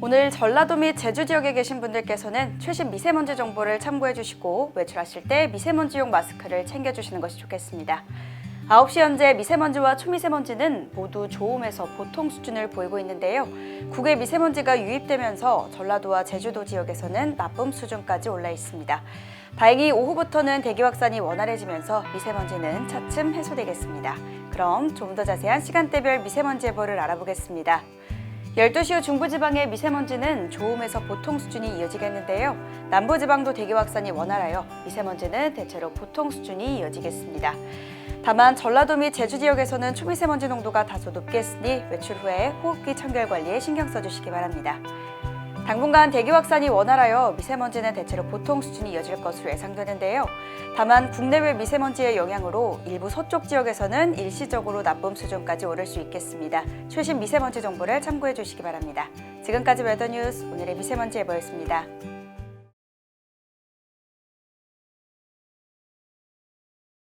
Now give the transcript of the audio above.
오늘 전라도 및 제주 지역에 계신 분들께서는 최신 미세먼지 정보를 참고해 주시고 외출하실 때 미세먼지용 마스크를 챙겨 주시는 것이 좋겠습니다. 9시 현재 미세먼지와 초미세먼지는 모두 좋음에서 보통 수준을 보이고 있는데요. 국외 미세먼지가 유입되면서 전라도와 제주도 지역에서는 나쁨 수준까지 올라 있습니다. 다행히 오후부터는 대기 확산이 원활해지면서 미세먼지는 차츰 해소되겠습니다. 그럼 좀 더 자세한 시간대별 미세먼지 예보를 알아보겠습니다. 12시 후 중부지방의 미세먼지는 좋음에서 보통 수준이 이어지겠는데요. 남부지방도 대기 확산이 원활하여 미세먼지는 대체로 보통 수준이 이어지겠습니다. 다만 전라도 및 제주 지역에서는 초미세먼지 농도가 다소 높겠으니 외출 후에 호흡기 청결 관리에 신경 써주시기 바랍니다. 당분간 대기 확산이 원활하여 미세먼지는 대체로 보통 수준이 이어질 것으로 예상되는데요. 다만 국내외 미세먼지의 영향으로 일부 서쪽 지역에서는 일시적으로 나쁨 수준까지 오를 수 있겠습니다. 최신 미세먼지 정보를 참고해 주시기 바랍니다. 지금까지 웨더뉴스 오늘의 미세먼지 예보였습니다.